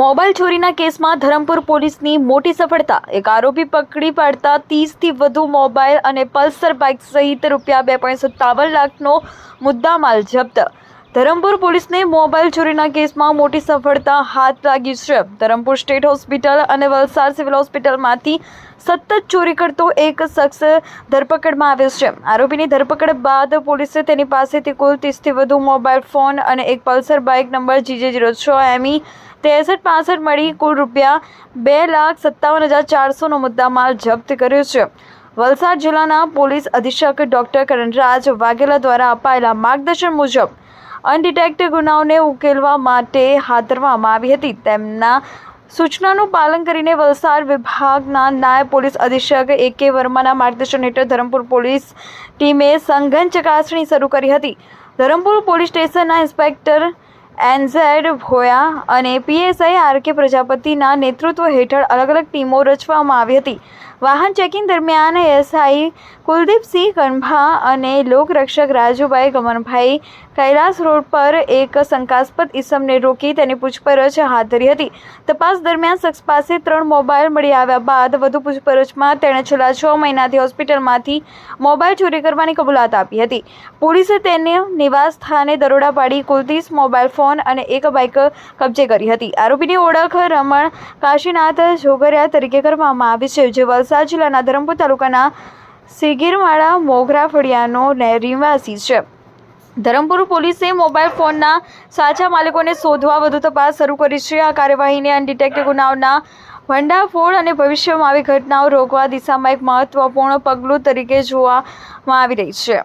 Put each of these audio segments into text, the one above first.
Mobile ચોરીના કેસમાં ધરમપુર પોલીસની મોટી સફળતા. એક આરોપી પકડી પાડતા ત્રીસથી વધુ મોબાઈલ અને પલ્સર બાઇક સહિત રૂપિયા બે પોઈન્ટ સત્તાવન લાખનો મુદ્દામાલ જપ્ત. ધરમપુર પોલીસને મોબાઈલ ચોરીના કેસમાં મોટી સફળતા હાથ લાગી છે. ધરમપુર સ્ટેટ હોસ્પિટલ અને વલસાડ સિવિલ હોસ્પિટલમાંથી સતત ચોરી કરતો એક શખ્સ ધરપકડમાં આવ્યો છે. આરોપીની ધરપકડ બાદ પોલીસે તેની પાસેથી કુલ ત્રીસથી વધુ મોબાઈલ ફોન અને એક Pulsar bike number GJ zero છ એમઈ ત્રેસઠ પાસઠ મળી કુલ રૂપિયા બે લાખ સત્તાવન હજાર ચારસોનો મુદ્દામાલ જપ્ત કર્યો છે. વલસાડ જિલ્લાના પોલીસ અધિક્ષક ડોક્ટર કરણરાજ વાઘેલા દ્વારા અપાયેલા માર્ગદર્શન મુજબ અનડિટેક્ટ ગુનાઓને ઉકેલવા માટે હાથ ધરવામાં આવી હતી. તેમના સૂચનાનું પાલન કરીને વલસાડ વિભાગના નાયબ પોલીસ અધિક્ષક એ કે વર્માના માર્ગદર્શન હેઠળ ધરમપુર પોલીસ ટીમે સંઘન ચકાસણી શરૂ કરી હતી. ધરમપુર પોલીસ સ્ટેશનના ઇન્સ્પેક્ટર એનઝેડ ભોયા અને પીએસઆઈ આર કે પ્રજાપતિના નેતૃત્વ હેઠળ અલગ અલગ ટીમો રચવામાં આવી હતી. વાહન ચેકિંગ દરમિયાન એસઆઈ કુલદીપસિંહ કનભા અને લોકરક્ષક રાજુભાઈ ગમનભાઈ કૈલાસ રોડ પર એક શંકાસ્પદ ઈસમને રોકી તેની પૂછપરછ હાથ ધરી હતી. તપાસ દરમિયાન શખ્સ પાસે ત્રણ મોબાઈલ મળી આવ્યા બાદ વધુ પૂછપરછમાં તેણે છેલ્લા છ મહિનાથી હોસ્પિટલમાંથી મોબાઈલ ચોરી કરવાની કબૂલાત આપી હતી. પોલીસે તેને નિવાસ સ્થાને દરોડા પાડી કુલ મોબાઈલ ફોન અને એક બાઇક કબજે કરી હતી. આરોપીની ઓળખ રમણ કાશીનાથ જોગરિયા તરીકે કરવામાં આવી છે. જે વલસાડ જિલ્લાના ધરમપુર તાલુકાના સિગીરવાડા મોગરા ફળિયાનો રહેવાસી છે. ધરમપુર પોલીસે મોબાઈલ ફોનના સાચા માલિકોને શોધવા વધુ તપાસ શરૂ કરી છે. આ કાર્યવાહીને અનડિટેક્ટ ગુનાઓના ભંડાફોડ અને ભવિષ્યમાં આવી ઘટનાઓ રોકવા દિશામાં એક મહત્વપૂર્ણ પગલું તરીકે જોવામાં આવી રહી છે.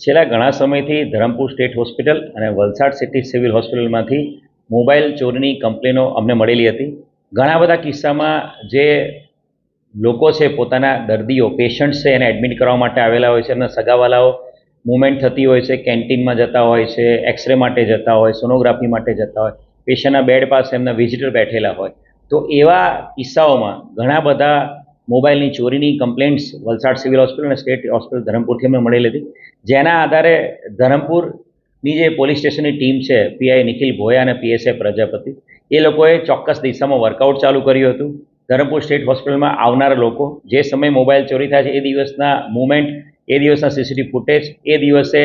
છેલ્લા ઘણા સમયથી ધરમપુર સ્ટેટ હોસ્પિટલ અને વલસાડ સિટી સિવિલ હોસ્પિટલમાંથી મોબાઈલ ચોરીની કમ્પ્લેનો અમને મળેલી હતી. ઘણા બધા કિસ્સામાં જે લોકો છે, પોતાના દર્દીઓ પેશન્ટ્સ છે, એને એડમિટ કરવા માટે આવેલા હોય છે એમના સગાવાલાઓ મુવમેન્ટ થતી હોય છે કેન્ટીનમાં જતા હોય છે એક્સરે માટે જતા હોય સોનોગ્રાફી માટે જતા હોય, પેશન્ટના બેડ પાસે એમના વિઝિટર બેઠેલા હોય. તો એવા કિસ્સાઓમાં ઘણા બધા મોબાઈલની ચોરીની કમ્પ્લેન્ટ્સ વલસાડ સિવિલ હોસ્પિટલ અને સ્ટેટ હોસ્પિટલ ધરમપુરથી અમને મળેલી હતી જેના આધારે ધરમપુરની જે પોલીસ સ્ટેશનની ટીમ છે પીઆઈ નિખિલ ભોયા અને પીએસએફ પ્રજાપતિ, એ લોકોએ ચોક્કસ દિશામાં વર્કઆઉટ ચાલુ કર્યું હતું. ધરમપુર સ્ટેટ હોસ્પિટલમાં આવનારા લોકો જે સમયે મોબાઈલ ચોરી થાય છે, એ દિવસના મુવમેન્ટ, એ દિવસના સીસીટીવી ફૂટેજ, એ દિવસે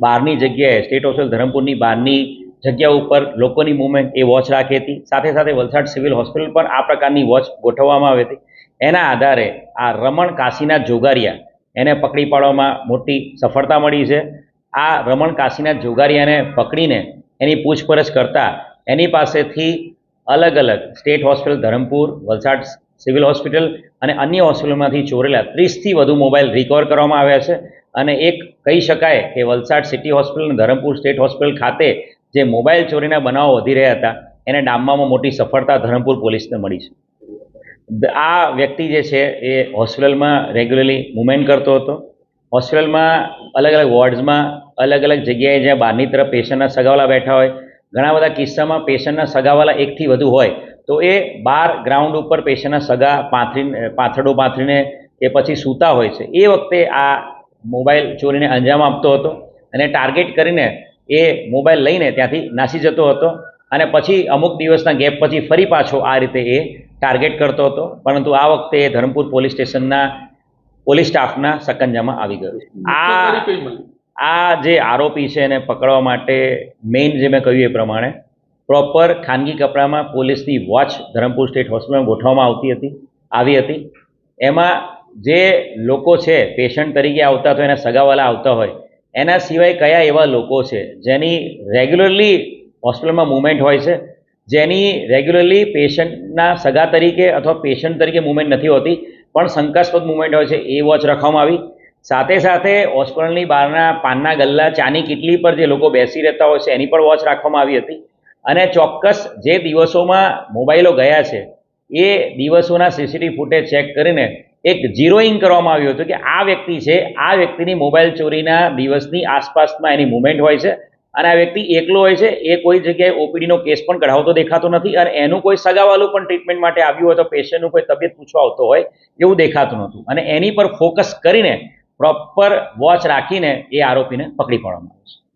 બહારની જગ્યાએ સ્ટેટ હોસ્પિટલ ધરમપુરની બહારની જગ્યા ઉપર લોકોની મુવમેન્ટ, એ વોચ રાખી હતી. સાથે સાથે વલસાડ સિવિલ હોસ્પિટલ પણ આ પ્રકારની વોચ ગોઠવવામાં આવી હતી. એના આધારે આ રમણ કાશીનાથ જોગારિયા એને પકડી પાડવામાં મોટી સફળતા મળી છે. આ રમણ કાશીનાથ જોગારિયાને પકડીને એની પૂછપરછ કરતાં એની પાસેથી અલગ અલગ state hospital, Dharampur, Valsad civil hospital અને અન્ય હોસ્પિટલમાંથી ચોરેલા ત્રીસથી વધુ મોબાઈલ રિકવર કરવામાં આવ્યા છે. અને એક કહી શકાય કે વલસાડ સિટી હોસ્પિટલ અને ધરમપુર સ્ટેટ હોસ્પિટલ ખાતે જે મોબાઈલ ચોરીના બનાવો વધી રહ્યા હતા, એને ડામવામાં મોટી સફળતા ધરમપુર પોલીસને મળી છે. આ વ્યક્તિ જે છે એ હોસ્પિટલમાં રેગ્યુલરલી મુવમેન્ટ કરતો હતો. હોસ્પિટલમાં અલગ અલગ વોર્ડ્સમાં અલગ અલગ જગ્યાએ જ્યાં બહારની તરફ પેશન્ટના સગાવાલા બેઠા હોય ઘણા બધા કિસ્સામાં પેશન્ટના સગાવાલા એકથી વધુ હોય તો એ બાર ગ્રાઉન્ડ ઉપર પેશન્ટના સગા પાથરીને પાથરડો પાથરીને કે પછી સૂતા હોય છે. એ વખતે આ મોબાઈલ ચોરીને અંજામ આપતો હતો અને ટાર્ગેટ કરીને એ મોબાઈલ લઈને ત્યાંથી નાસી જતો હતો અને પછી અમુક દિવસના ગેપ પછી ફરી પાછો આ રીતે એ ટાર્ગેટ કરતો હતો. પરંતુ આ વખતે એ ધરમપુર પોલીસ સ્ટેશનના પોલીસ સ્ટાફના સકંજામાં આવી ગયો. છે આ આ જે આરોપી છે એને પકડવા માટે મેઇન જે મેં કહ્યું એ પ્રમાણે પ્રોપર ખાનગી કપડામાં પોલીસની વોચ ધરમપુર સ્ટેટ હોસ્પિટલમાં ગોઠવવામાં આવતી હતી, આવી હતી. એમાં જે લોકો છે, પેશન્ટ તરીકે આવતા તો એના સગાવાલા આવતા હોય, એના સિવાય કયા એવા લોકો છે, જેની રેગ્યુલરલી હોસ્પિટલમાં મુવમેન્ટ હોય છે, જેની રેગ્યુલરલી પેશન્ટના સગા તરીકે અથવા પેશન્ટ તરીકે મુવમેન્ટ નથી હોતી, પણ શંકાસ્પદ મુવમેન્ટ હોય છે, એ વોચ રાખવામાં આવી. સાથે સાથે હોસ્પિટલની બહારના પાનના ગલ્લા, ચાની કિટલી પર જે લોકો બેસી રહેતા હોય છે, એની પણ વોચ રાખવામાં આવી હતી. અને ચોક્કસ જે દિવસોમાં મોબાઈલો ગયા છે, એ દિવસોના સીસીટીવી ફૂટેજ ચેક કરીને એક ઝીરોઈંગ કરવામાં આવ્યું હતું કે આ વ્યક્તિ છે, આ વ્યક્તિની મોબાઈલ ચોરીના દિવસની આસપાસમાં એની મુવમેન્ટ હોય છે અને આ વ્યક્તિ એકલો હોય છે, એ કોઈ જગ્યાએ ઓપીડીનો કેસ પણ કઢાવતો દેખાતો નથી અને એનું કોઈ સગાવાલું પણ ટ્રીટમેન્ટ માટે આવ્યું હોય તો પેશન્ટનું કોઈ તબિયત પૂછવા આવતો હોય એવું દેખાતું નહોતું. અને એની પર ફોકસ કરીને પ્રોપર વોચ રાખીને એ આરોપીને પકડી પાડવામાં આવે છે.